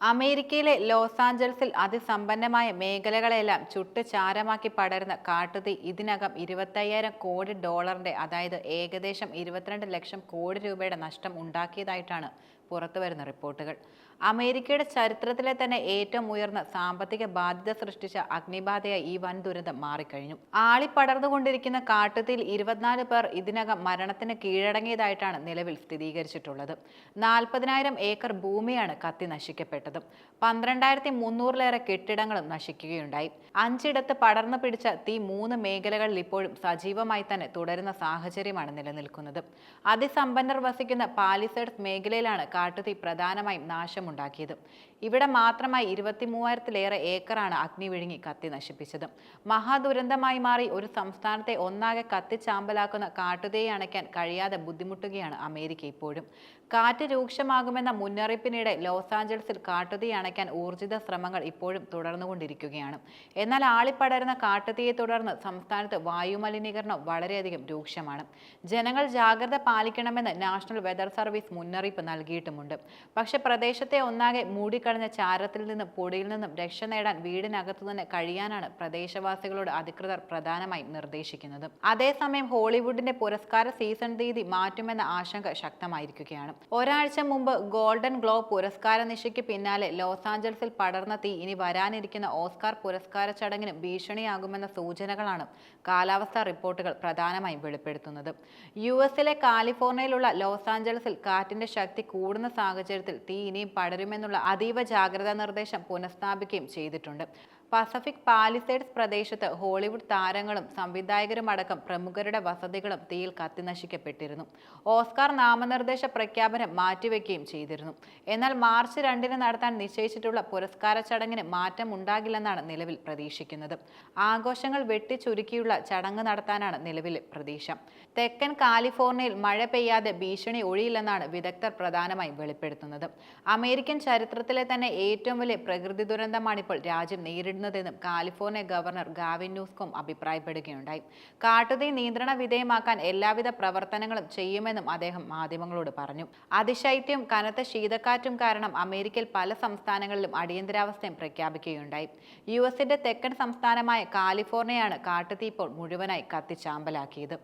അമേരിക്കയിലെ ലോസ് ആഞ്ചൽസിൽ അതിസമ്പന്നമായ മേഖലകളെല്ലാം ചുട്ട് ചാരമാക്കി പടരുന്ന കാട്ടുതീ ഇതിനകം ഇരുപത്തയ്യായിരം കോടി ഡോളറിന്റെ അതായത് ഏകദേശം ഇരുപത്തിരണ്ട് ലക്ഷം കോടി രൂപയുടെ നഷ്ടം ഉണ്ടാക്കിയതായിട്ടാണ് പുറത്തുവരുന്ന റിപ്പോർട്ടുകൾ. അമേരിക്കയുടെ ചരിത്രത്തിലെ തന്നെ ഏറ്റവും ഉയർന്ന സാമ്പത്തിക ബാധ്യത സൃഷ്ടിച്ച അഗ്നിബാധയായി ഈ വൻ ദുരന്തം മാറിക്കഴിഞ്ഞു. ആളിപ്പടർന്നുകൊണ്ടിരിക്കുന്ന കാട്ടുതീയിൽ ഇരുപത്തിനാല് പേർ ഇതിനകം മരണത്തിന് കീഴടങ്ങിയതായിട്ടാണ് നിലവിൽ സ്ഥിരീകരിച്ചിട്ടുള്ളത്. നാൽപ്പതിനായിരം ഏക്കർ ഭൂമിയാണ് കത്തി നശിക്കപ്പെട്ടത്. പന്ത്രണ്ടായിരത്തി മുന്നൂറിലേറെ കെട്ടിടങ്ങളും നശിക്കുകയുണ്ടായി. അഞ്ചിടത്ത് പടർന്നു പിടിച്ച തീ മൂന്ന് മേഖലകളിൽ ഇപ്പോഴും സജീവമായി തന്നെ തുടരുന്ന സാഹചര്യമാണ് നിലനിൽക്കുന്നത്. അതിസമ്പന്നർ വസിക്കുന്ന പാലിസേഡ്സ് മേഖലയിലാണ് കാട്ടുതീ പ്രധാനമായും നാശമുണ്ടാക്കിയത്. ഇവിടെ മാത്രമായി ഇരുപത്തി മൂവായിരത്തിലേറെ ഏക്കറാണ് അഗ്നി വിഴുങ്ങി കത്തി നശിപ്പിച്ചത്. മഹാദുരന്തമായി മാറി ഒരു സംസ്ഥാനത്തെ ഒന്നാകെ കത്തിച്ചാമ്പലാക്കുന്ന കാട്ടുതീ അണയ്ക്കാൻ കഴിയാതെ ബുദ്ധിമുട്ടുകയാണ് അമേരിക്ക ഇപ്പോഴും. കാറ്റ് രൂക്ഷമാകുമെന്ന മുന്നറിയിപ്പിനിടെ ലോസ് ആഞ്ചൽസിൽ കാട്ടുതീ അണയ്ക്കാൻ ഊർജിത ശ്രമങ്ങൾ ഇപ്പോഴും തുടർന്നുകൊണ്ടിരിക്കുകയാണ്. എന്നാൽ ആളിപ്പടരുന്ന കാട്ടുതീയെ തുടർന്ന് സംസ്ഥാനത്ത് വായുമലിനീകരണം വളരെയധികം രൂക്ഷമാണ്. ജനങ്ങൾ ജാഗ്രത പാലിക്കണമെന്ന് നാഷണൽ വെതർ സർവീസ് മുന്നറിയിപ്പ് നൽകിയിട്ടുമുണ്ട് പക്ഷെ പ്രദേശത്തെ ഒന്നാകെ മൂടിക്കളഞ്ഞ ചാരത്തിൽ നിന്നും പൊടിയിൽ നിന്നും രക്ഷ നേടാൻ വീടിനകത്തു തന്നെ കഴിയാനാണ് പ്രദേശവാസികളോട് അധികൃതർ പ്രധാനമായും നിർദ്ദേശിക്കുന്നത്. അതേസമയം ഹോളിവുഡിന്റെ പുരസ്കാര സീസൺ തീയതി മാറ്റുമെന്ന ആശങ്ക ശക്തമായിരിക്കുകയാണ്. ഒരാഴ്ച മുമ്പ് ഗോൾഡൻ ഗ്ലോബ് പുരസ്കാര നിശയ്ക്ക് പിന്നാലെ ലോസ് ആഞ്ചൽസിൽ പടർന്ന തീ ഇനി വരാനിരിക്കുന്ന ഓസ്കാർ പുരസ്കാര ചടങ്ങിന് ഭീഷണിയാകുമെന്ന സൂചനകളാണ് കാലാവസ്ഥാ റിപ്പോർട്ടുകൾ പ്രധാനമായും വെളിപ്പെടുത്തുന്നത്. യു എസിലെ കാലിഫോർണിയയിലുള്ള ലോസ് ആഞ്ചൽസിൽ കാറ്റിന്റെ ശക്തി കൂടുന്ന സാഹചര്യത്തിൽ തീ ഇനിയും പടരുമെന്നുള്ള അതീവ ജാഗ്രതാ നിർദ്ദേശം പുനഃസ്ഥാപിക്കുകയും ചെയ്തിട്ടുണ്ട്. പസഫിക് പാലിസേഡ്സ് പ്രദേശത്ത് ഹോളിവുഡ് താരങ്ങളും സംവിധായകരും അടക്കം പ്രമുഖരുടെ വസതികളും തീയിൽ കത്തിനശിക്കപ്പെട്ടിരുന്നു. ഓസ്കാർ നാമനിർദ്ദേശ പ്രഖ്യാപനം മാറ്റിവെക്കുകയും ചെയ്തിരുന്നു. എന്നാൽ മാർച്ച് രണ്ടിന് നടത്താൻ നിശ്ചയിച്ചിട്ടുള്ള പുരസ്കാര ചടങ്ങിന് മാറ്റം ഉണ്ടാകില്ലെന്നാണ് നിലവിൽ പ്രതീക്ഷിക്കുന്നത്. ആഘോഷങ്ങൾ വെട്ടിച്ചുരുക്കിയുള്ള ചടങ്ങ് നടത്താനാണ് നിലവിലെ പ്രതീക്ഷ. തെക്കൻ കാലിഫോർണിയയിൽ മഴ പെയ്യാതെ ഭീഷണി ഒഴിയില്ലെന്നാണ് വിദഗ്ധർ പ്രധാനമായും വെളിപ്പെടുത്തുന്നത്. അമേരിക്കൻ ചരിത്രത്തിലെ തന്നെ ഏറ്റവും വലിയ പ്രകൃതി ദുരന്തമാണിപ്പോൾ രാജ്യം നേരിടുന്നതെന്നും കാലിഫോർണിയ ഗവർണർ ഗാവിൻ ന്യൂസ്കോം അഭിപ്രായപ്പെടുകയുണ്ടായി. കാട്ടുതീ നിയന്ത്രണ വിധേയമാക്കാൻ എല്ലാവിധ പ്രവർത്തനങ്ങളും ചെയ്യുമെന്നും അദ്ദേഹം മാധ്യമങ്ങളോട് പറഞ്ഞു. അതിശൈത്യം കനത്ത ശീതക്കാറ്റും കാരണം അമേരിക്കയിൽ പല സംസ്ഥാനങ്ങളിലും അടിയന്തരാവസ്ഥയും പ്രഖ്യാപിക്കുകയുണ്ടായി. യു എസിന്റെ തെക്കൻ സംസ്ഥാനമായ കാലിഫോർണിയയാണ് കാട്ടുതീ ഇപ്പോൾ മുഴുവനായി കത്തിച്ചാമ്പലാക്കിയത്.